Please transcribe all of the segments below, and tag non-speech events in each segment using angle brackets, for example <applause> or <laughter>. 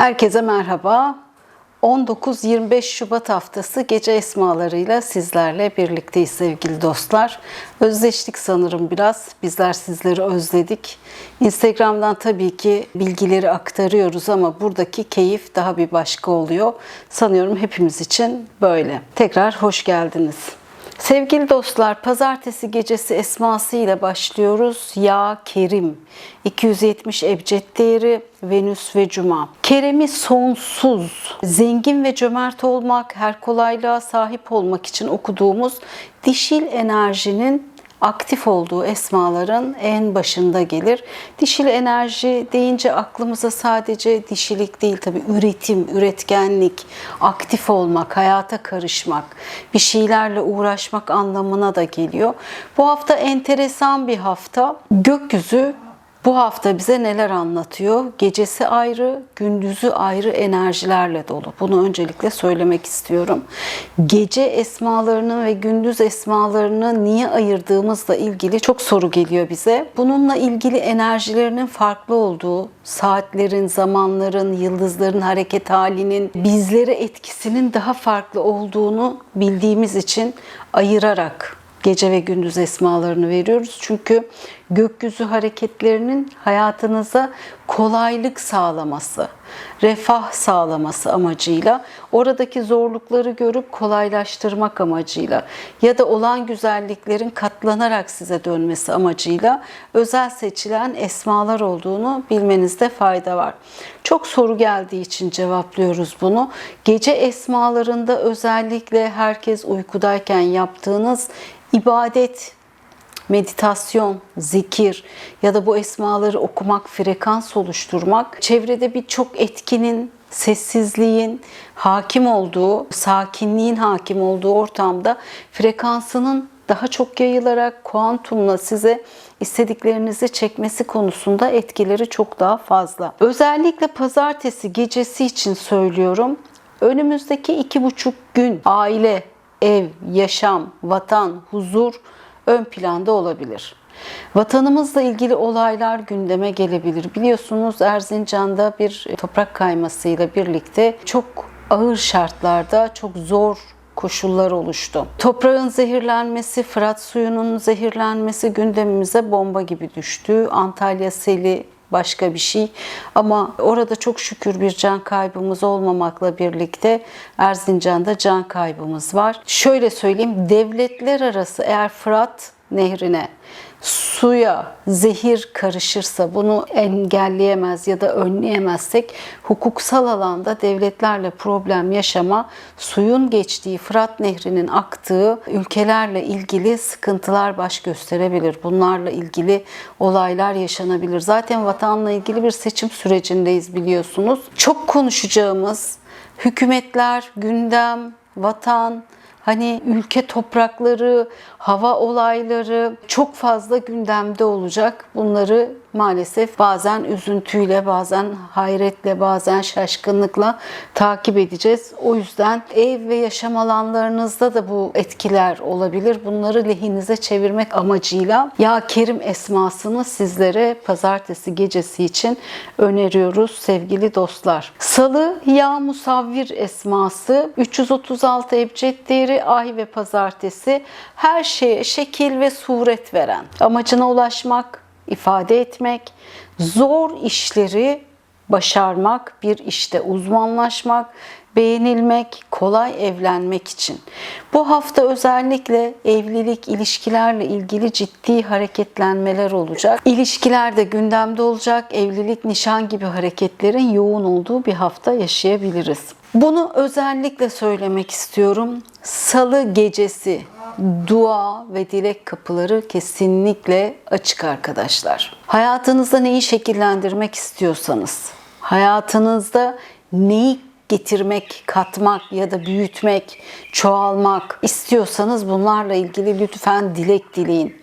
Herkese merhaba. 19-25 Şubat haftası gece esmalarıyla sizlerle birlikteyiz sevgili dostlar. Özleştik sanırım biraz. Bizler sizleri özledik. Instagram'dan tabii ki bilgileri aktarıyoruz ama buradaki keyif daha bir başka oluyor. Sanıyorum hepimiz için böyle. Tekrar hoş geldiniz. Sevgili dostlar, pazartesi gecesi esması ile başlıyoruz. Ya Kerim, 270 ebced değeri, Venüs ve Cuma. Kerem'i sonsuz, zengin ve cömert olmak, her kolaylığa sahip olmak için okuduğumuz dişil enerjinin aktif olduğu esmaların en başında gelir. Dişil enerji deyince aklımıza sadece dişilik değil tabii üretim, üretkenlik, aktif olmak, hayata karışmak, bir şeylerle uğraşmak anlamına da geliyor. Bu hafta enteresan bir hafta. Gökyüzü bu hafta bize neler anlatıyor? Gecesi ayrı, gündüzü ayrı enerjilerle dolu. Bunu öncelikle söylemek istiyorum. Gece esmalarını ve gündüz esmalarını niye ayırdığımızla ilgili çok soru geliyor bize. Bununla ilgili enerjilerinin farklı olduğu, saatlerin, zamanların, yıldızların hareket halinin bizlere etkisinin daha farklı olduğunu bildiğimiz için ayırarak gece ve gündüz esmalarını veriyoruz. Çünkü gökyüzü hareketlerinin hayatınıza kolaylık sağlaması, refah sağlaması amacıyla, oradaki zorlukları görüp kolaylaştırmak amacıyla ya da olan güzelliklerin katlanarak size dönmesi amacıyla özel seçilen esmalar olduğunu bilmenizde fayda var. Çok soru geldiği için cevaplıyoruz bunu. Gece esmalarında özellikle herkes uykudayken yaptığınız ibadet, meditasyon, zikir ya da bu esmaları okumak, frekans oluşturmak, çevrede birçok etkinin, sessizliğin hakim olduğu, sakinliğin hakim olduğu ortamda frekansının daha çok yayılarak kuantumla size istediklerinizi çekmesi konusunda etkileri çok daha fazla. Özellikle pazartesi gecesi için söylüyorum. Önümüzdeki iki buçuk gün aile, ev, yaşam, vatan, huzur ön planda olabilir. Vatanımızla ilgili olaylar gündeme gelebilir. Biliyorsunuz Erzincan'da bir toprak kaymasıyla birlikte çok ağır şartlarda çok zor koşullar oluştu. Toprağın zehirlenmesi, Fırat suyunun zehirlenmesi gündemimize bomba gibi düştü. Antalya seli başka bir şey. Ama orada çok şükür bir can kaybımız olmamakla birlikte Erzincan'da can kaybımız var. Şöyle söyleyeyim, devletler arası eğer Fırat nehrine suya zehir karışırsa bunu engelleyemez ya da önleyemezsek hukuksal alanda devletlerle problem yaşama, suyun geçtiği Fırat Nehri'nin aktığı ülkelerle ilgili sıkıntılar baş gösterebilir. Bunlarla ilgili olaylar yaşanabilir. Zaten vatanla ilgili bir seçim sürecindeyiz biliyorsunuz. Çok konuşacağımız hükümetler, gündem, vatan, Hani ülke toprakları, hava olayları çok fazla gündemde olacak. Bunları maalesef bazen üzüntüyle, bazen hayretle, bazen şaşkınlıkla takip edeceğiz. O yüzden ev ve yaşam alanlarınızda da bu etkiler olabilir. Bunları lehinize çevirmek amacıyla Ya Kerim esmasını sizlere pazartesi gecesi için öneriyoruz sevgili dostlar. Salı Ya Musavvir esması 336 ebced değeri ay ve pazartesi her şeye şekil ve suret veren, amacına ulaşmak, ifade etmek, zor işleri başarmak, bir işte uzmanlaşmak, beğenilmek, kolay evlenmek için. Bu hafta özellikle evlilik, ilişkilerle ilgili ciddi hareketlenmeler olacak. İlişkiler de gündemde olacak. Evlilik, nişan gibi hareketlerin yoğun olduğu bir hafta yaşayabiliriz. Bunu özellikle söylemek istiyorum. Salı gecesi dua ve dilek kapıları kesinlikle açık arkadaşlar. Hayatınızda neyi şekillendirmek istiyorsanız, hayatınızda neyi getirmek, katmak ya da büyütmek, çoğalmak istiyorsanız bunlarla ilgili lütfen dilek dileyin.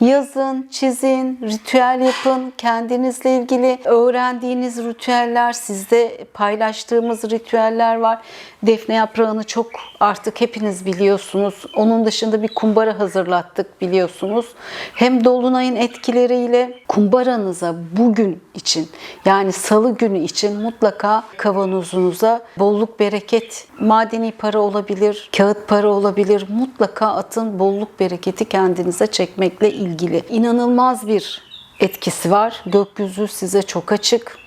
Yazın, çizin, ritüel yapın. Kendinizle ilgili öğrendiğiniz ritüeller, sizde paylaştığımız ritüeller var. Defne yaprağını çok artık hepiniz biliyorsunuz. Onun dışında bir kumbara hazırlattık biliyorsunuz. Hem dolunayın etkileriyle kumbaranıza bugün için yani salı günü için mutlaka kavanozunuza bolluk bereket, madeni para olabilir, kağıt para olabilir. Mutlaka atın bolluk bereketi kendinize çekmekle ilgili. İnanılmaz bir etkisi var. Gökyüzü size çok açık.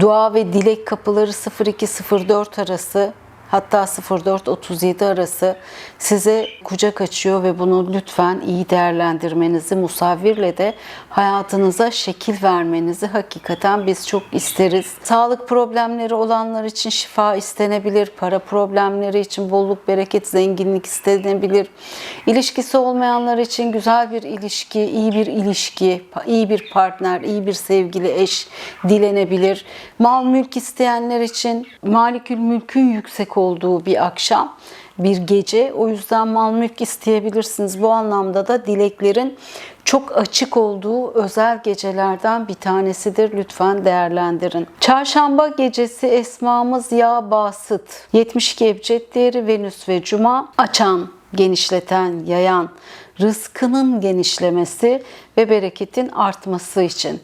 Dua ve dilek kapıları 0204 arası hatta 04-37 arası size kucak açıyor ve bunu lütfen iyi değerlendirmenizi, musavvirle de hayatınıza şekil vermenizi hakikaten biz çok isteriz. Sağlık problemleri olanlar için şifa istenebilir, para problemleri için bolluk, bereket, zenginlik istenebilir. İlişkisi olmayanlar için güzel bir ilişki, iyi bir ilişki, iyi bir partner, iyi bir sevgili eş dilenebilir. Mal mülk isteyenler için malikül mülkün yüksek olduğu bir akşam, bir gece. O yüzden mal mülk isteyebilirsiniz. Bu anlamda da dileklerin çok açık olduğu özel gecelerden bir tanesidir. Lütfen değerlendirin. Çarşamba gecesi esmamız Ya Basıt. 72 ebced değeri Venüs ve Cuma açan, genişleten, yayan, rızkının genişlemesi ve bereketin artması için.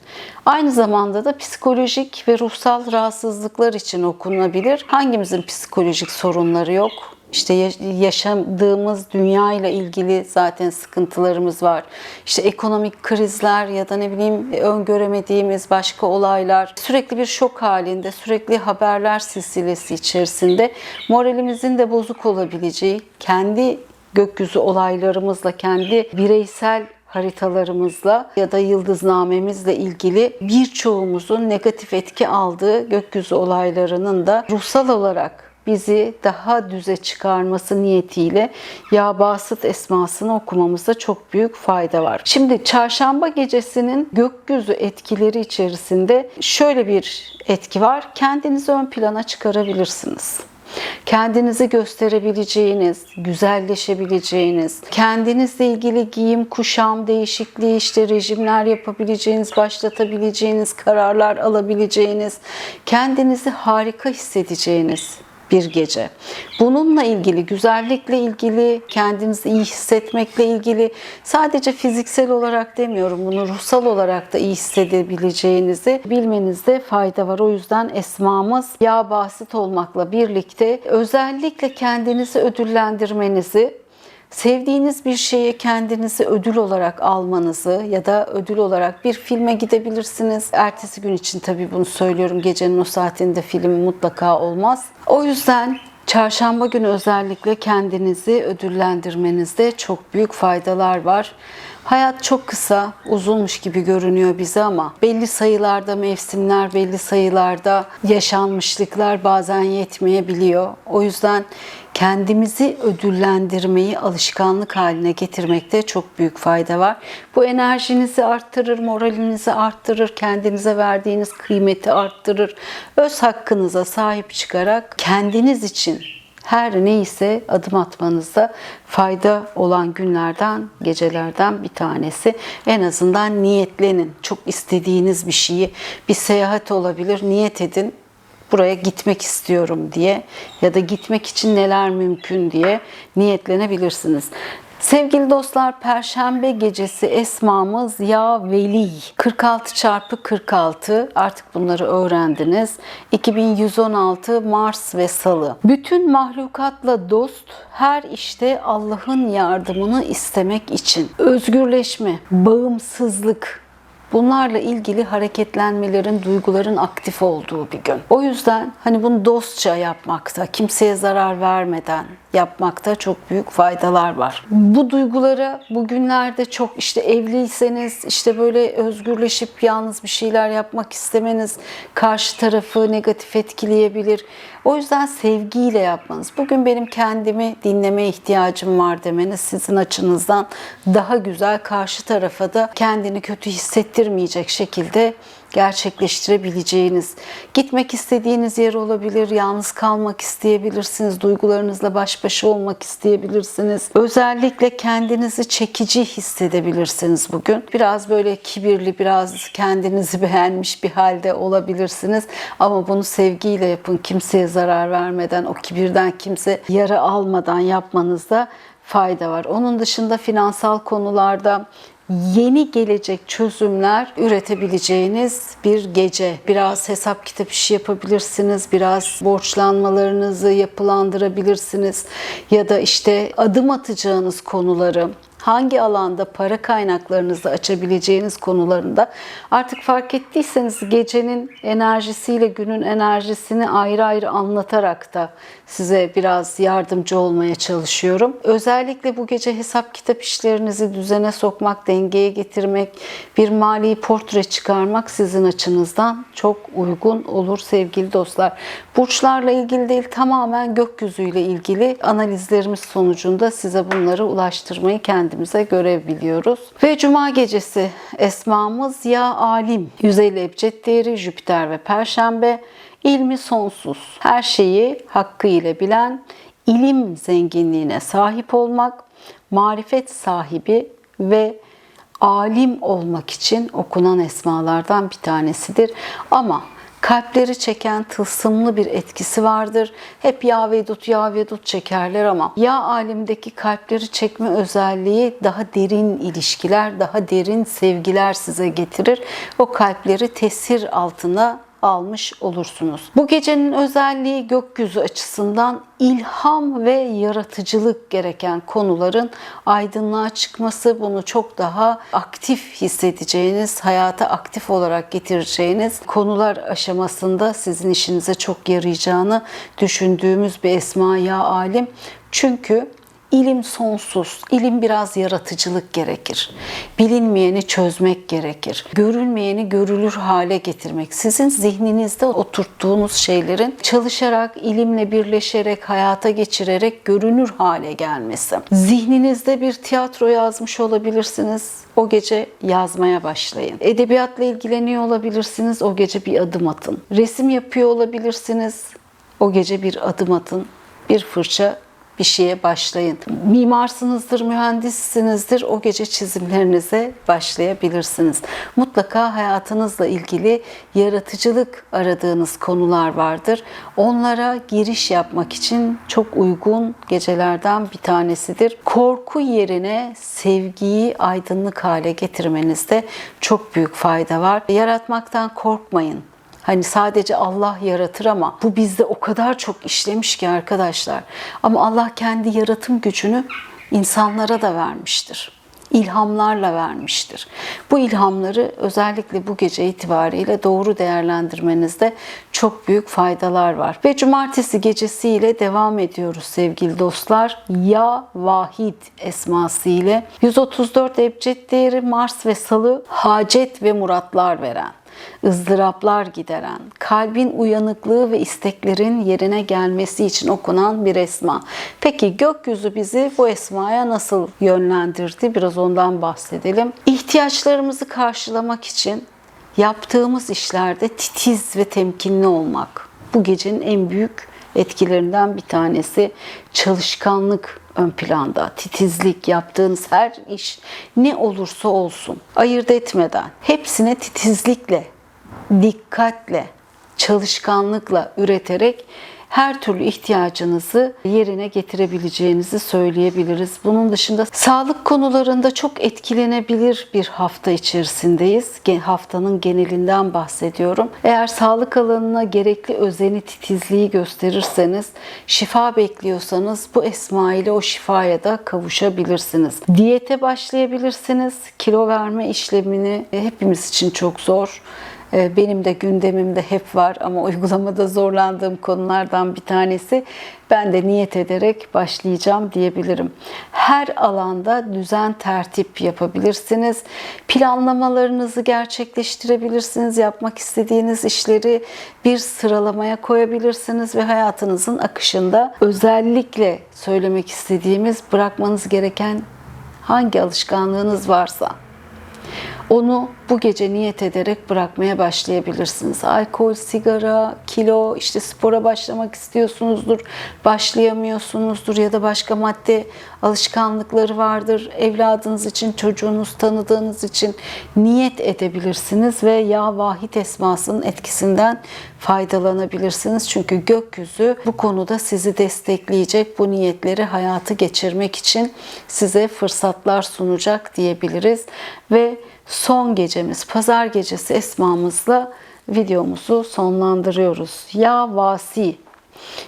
Aynı zamanda da psikolojik ve ruhsal rahatsızlıklar için okunabilir. Hangimizin psikolojik sorunları yok? İşte yaşadığımız dünya ile ilgili zaten sıkıntılarımız var. İşte ekonomik krizler ya da ne bileyim öngöremediğimiz başka olaylar. Sürekli bir şok halinde, sürekli haberler silsilesi içerisinde moralimizin de bozuk olabileceği, kendi gökyüzü olaylarımızla, kendi bireysel haritalarımızla ya da yıldıznamemizle ilgili birçoğumuzun negatif etki aldığı gökyüzü olaylarının da ruhsal olarak bizi daha düze çıkarması niyetiyle Ya Basıt esmasını okumamızda çok büyük fayda var. Şimdi çarşamba gecesinin gökyüzü etkileri içerisinde şöyle bir etki var. Kendinizi ön plana çıkarabilirsiniz kendinizi gösterebileceğiniz, güzelleşebileceğiniz, kendinizle ilgili giyim, kuşam değişikliği, işte rejimler yapabileceğiniz, başlatabileceğiniz, kararlar alabileceğiniz, kendinizi harika hissedeceğiniz bir gece. Bununla ilgili, güzellikle ilgili, kendinizi iyi hissetmekle ilgili sadece fiziksel olarak demiyorum bunu ruhsal olarak da iyi hissedebileceğinizi bilmenizde fayda var. O yüzden esmamız ya basit olmakla birlikte özellikle kendinizi ödüllendirmenizi Sevdiğiniz bir şeye kendinizi ödül olarak almanızı ya da ödül olarak bir filme gidebilirsiniz. Ertesi gün için tabii bunu söylüyorum. Gecenin o saatinde film mutlaka olmaz. O yüzden çarşamba günü özellikle kendinizi ödüllendirmenizde çok büyük faydalar var. Hayat çok kısa, uzunmuş gibi görünüyor bize ama belli sayılarda mevsimler, belli sayılarda yaşanmışlıklar bazen yetmeyebiliyor. O yüzden kendimizi ödüllendirmeyi alışkanlık haline getirmekte çok büyük fayda var. Bu enerjinizi arttırır, moralinizi arttırır, kendinize verdiğiniz kıymeti arttırır. Öz hakkınıza sahip çıkarak kendiniz için her neyse adım atmanızda fayda olan günlerden, gecelerden bir tanesi. En azından niyetlenin. Çok istediğiniz bir şeyi, bir seyahat olabilir, niyet edin buraya gitmek istiyorum diye ya da gitmek için neler mümkün diye niyetlenebilirsiniz. Sevgili dostlar Perşembe gecesi esmamız Ya Veli 46 çarpı 46 artık bunları öğrendiniz. 2116 Mars ve Salı. Bütün mahlukatla dost her işte Allah'ın yardımını istemek için özgürleşme, bağımsızlık, bunlarla ilgili hareketlenmelerin, duyguların aktif olduğu bir gün. O yüzden hani bunu dostça yapmakta, kimseye zarar vermeden yapmakta çok büyük faydalar var. Bu duygulara bugünlerde çok işte evliyseniz işte böyle özgürleşip yalnız bir şeyler yapmak istemeniz karşı tarafı negatif etkileyebilir. O yüzden sevgiyle yapmanız. Bugün benim kendimi dinleme ihtiyacım var demeniz sizin açınızdan daha güzel karşı tarafa da kendini kötü hissettirmeyecek şekilde gerçekleştirebileceğiniz, gitmek istediğiniz yer olabilir, yalnız kalmak isteyebilirsiniz, duygularınızla baş başa olmak isteyebilirsiniz. Özellikle kendinizi çekici hissedebilirsiniz bugün. Biraz böyle kibirli, biraz kendinizi <laughs> beğenmiş bir halde olabilirsiniz. Ama bunu sevgiyle yapın. Kimseye zarar vermeden, o kibirden kimse yara almadan yapmanızda fayda var. Onun dışında finansal konularda yeni gelecek çözümler üretebileceğiniz bir gece. Biraz hesap kitap işi yapabilirsiniz, biraz borçlanmalarınızı yapılandırabilirsiniz ya da işte adım atacağınız konuları hangi alanda para kaynaklarınızı açabileceğiniz konularında artık fark ettiyseniz gecenin enerjisiyle günün enerjisini ayrı ayrı anlatarak da size biraz yardımcı olmaya çalışıyorum. Özellikle bu gece hesap kitap işlerinizi düzene sokmak, dengeye getirmek, bir mali portre çıkarmak sizin açınızdan çok uygun olur sevgili dostlar. Burçlarla ilgili değil tamamen gökyüzüyle ilgili analizlerimiz sonucunda size bunları ulaştırmayı kendimize görev biliyoruz. Ve cuma gecesi esmamız ya alim, 150 ebced değeri Jüpiter ve Perşembe, ilmi sonsuz, her şeyi hakkıyla bilen, ilim zenginliğine sahip olmak, marifet sahibi ve alim olmak için okunan esmalardan bir tanesidir. Ama kalpleri çeken tılsımlı bir etkisi vardır. Hep ya vedut ya vedut çekerler ama ya alimdeki kalpleri çekme özelliği daha derin ilişkiler, daha derin sevgiler size getirir. O kalpleri tesir altına almış olursunuz. Bu gecenin özelliği gökyüzü açısından ilham ve yaratıcılık gereken konuların aydınlığa çıkması, bunu çok daha aktif hissedeceğiniz, hayata aktif olarak getireceğiniz konular aşamasında sizin işinize çok yarayacağını düşündüğümüz bir esma ya alim. Çünkü İlim sonsuz. İlim biraz yaratıcılık gerekir. Bilinmeyeni çözmek gerekir. Görülmeyeni görülür hale getirmek. Sizin zihninizde oturttuğunuz şeylerin çalışarak, ilimle birleşerek, hayata geçirerek görünür hale gelmesi. Zihninizde bir tiyatro yazmış olabilirsiniz. O gece yazmaya başlayın. Edebiyatla ilgileniyor olabilirsiniz. O gece bir adım atın. Resim yapıyor olabilirsiniz. O gece bir adım atın. Bir fırça bir şeye başlayın. Mimarsınızdır, mühendissinizdir. O gece çizimlerinize başlayabilirsiniz. Mutlaka hayatınızla ilgili yaratıcılık aradığınız konular vardır. Onlara giriş yapmak için çok uygun gecelerden bir tanesidir. Korku yerine sevgiyi aydınlık hale getirmenizde çok büyük fayda var. Yaratmaktan korkmayın. Hani sadece Allah yaratır ama bu bizde o kadar çok işlemiş ki arkadaşlar. Ama Allah kendi yaratım gücünü insanlara da vermiştir. İlhamlarla vermiştir. Bu ilhamları özellikle bu gece itibariyle doğru değerlendirmenizde çok büyük faydalar var. Ve cumartesi gecesiyle devam ediyoruz sevgili dostlar. Ya Vahid esması ile 134 ebced değeri Mars ve Salı hacet ve muratlar veren ızdıraplar gideren, kalbin uyanıklığı ve isteklerin yerine gelmesi için okunan bir esma. Peki gökyüzü bizi bu esmaya nasıl yönlendirdi? Biraz ondan bahsedelim. İhtiyaçlarımızı karşılamak için yaptığımız işlerde titiz ve temkinli olmak. Bu gecenin en büyük etkilerinden bir tanesi çalışkanlık ön planda. Titizlik yaptığınız her iş ne olursa olsun ayırt etmeden hepsine titizlikle, dikkatle, çalışkanlıkla üreterek her türlü ihtiyacınızı yerine getirebileceğinizi söyleyebiliriz. Bunun dışında sağlık konularında çok etkilenebilir bir hafta içerisindeyiz. Haftanın genelinden bahsediyorum. Eğer sağlık alanına gerekli özeni, titizliği gösterirseniz, şifa bekliyorsanız bu esma ile o şifaya da kavuşabilirsiniz. Diyete başlayabilirsiniz. Kilo verme işlemini hepimiz için çok zor. Ee, benim de gündemimde hep var ama uygulamada zorlandığım konulardan bir tanesi. Ben de niyet ederek başlayacağım diyebilirim. Her alanda düzen tertip yapabilirsiniz. Planlamalarınızı gerçekleştirebilirsiniz. Yapmak istediğiniz işleri bir sıralamaya koyabilirsiniz ve hayatınızın akışında özellikle söylemek istediğimiz bırakmanız gereken hangi alışkanlığınız varsa Onu bu gece niyet ederek bırakmaya başlayabilirsiniz. Alkol, sigara, kilo, işte spora başlamak istiyorsunuzdur, başlayamıyorsunuzdur ya da başka madde alışkanlıkları vardır. Evladınız için, çocuğunuz tanıdığınız için niyet edebilirsiniz ve Ya Vahid esmasının etkisinden faydalanabilirsiniz. Çünkü gökyüzü bu konuda sizi destekleyecek, bu niyetleri hayatı geçirmek için size fırsatlar sunacak diyebiliriz. Ve son gecemiz, pazar gecesi esmamızla videomuzu sonlandırıyoruz. Ya Vasi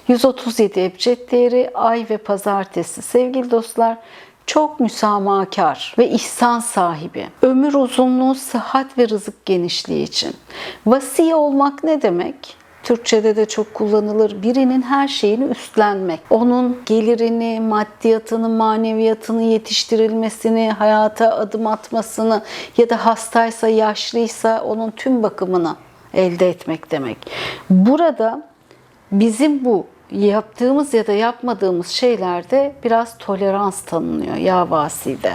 137 ebced değeri ay ve pazartesi. Sevgili dostlar çok müsamahakar ve ihsan sahibi. Ömür uzunluğu, sıhhat ve rızık genişliği için. Vasi olmak ne demek? Türkçe'de de çok kullanılır. Birinin her şeyini üstlenmek. Onun gelirini, maddiyatını, maneviyatını yetiştirilmesini, hayata adım atmasını ya da hastaysa, yaşlıysa onun tüm bakımını elde etmek demek. Burada bizim bu yaptığımız ya da yapmadığımız şeylerde biraz tolerans tanınıyor ya vaside.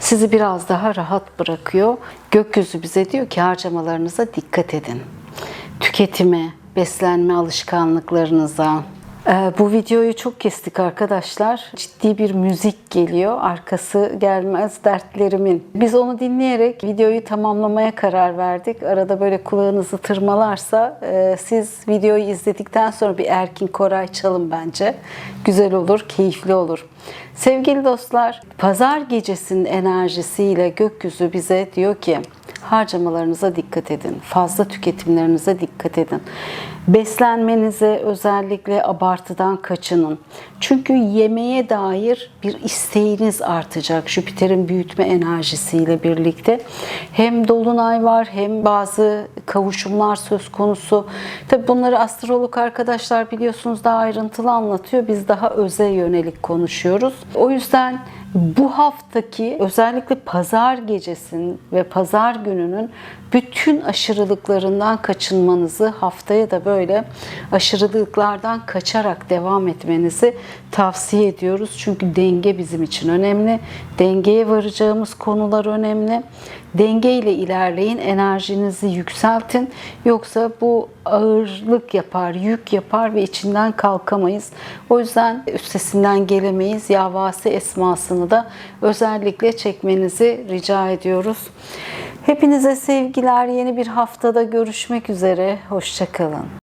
Sizi biraz daha rahat bırakıyor. Gökyüzü bize diyor ki harcamalarınıza dikkat edin. Tüketime, beslenme alışkanlıklarınıza. Ee, bu videoyu çok kestik arkadaşlar. Ciddi bir müzik geliyor. Arkası gelmez dertlerimin. Biz onu dinleyerek videoyu tamamlamaya karar verdik. Arada böyle kulağınızı tırmalarsa e, siz videoyu izledikten sonra bir Erkin Koray çalın bence. Güzel olur, keyifli olur. Sevgili dostlar, pazar gecesinin enerjisiyle gökyüzü bize diyor ki harcamalarınıza dikkat edin. Fazla tüketimlerinize dikkat edin. Beslenmenize özellikle abartıdan kaçının. Çünkü yemeğe dair bir isteğiniz artacak Jüpiter'in büyütme enerjisiyle birlikte. Hem dolunay var hem bazı kavuşumlar söz konusu. Tabi bunları astrolog arkadaşlar biliyorsunuz daha ayrıntılı anlatıyor. Biz daha öze yönelik konuşuyoruz. O yüzden bu haftaki özellikle pazar gecesinin ve pazar gününün bütün aşırılıklarından kaçınmanızı haftaya da böyle aşırılıklardan kaçarak devam etmenizi tavsiye ediyoruz. Çünkü denge bizim için önemli. Dengeye varacağımız konular önemli. Denge ile ilerleyin, enerjinizi yükseltin. Yoksa bu ağırlık yapar, yük yapar ve içinden kalkamayız. O yüzden üstesinden gelemeyiz. Yavasi esmasını da özellikle çekmenizi rica ediyoruz. Hepinize sevgiler. Yeni bir haftada görüşmek üzere. Hoşçakalın.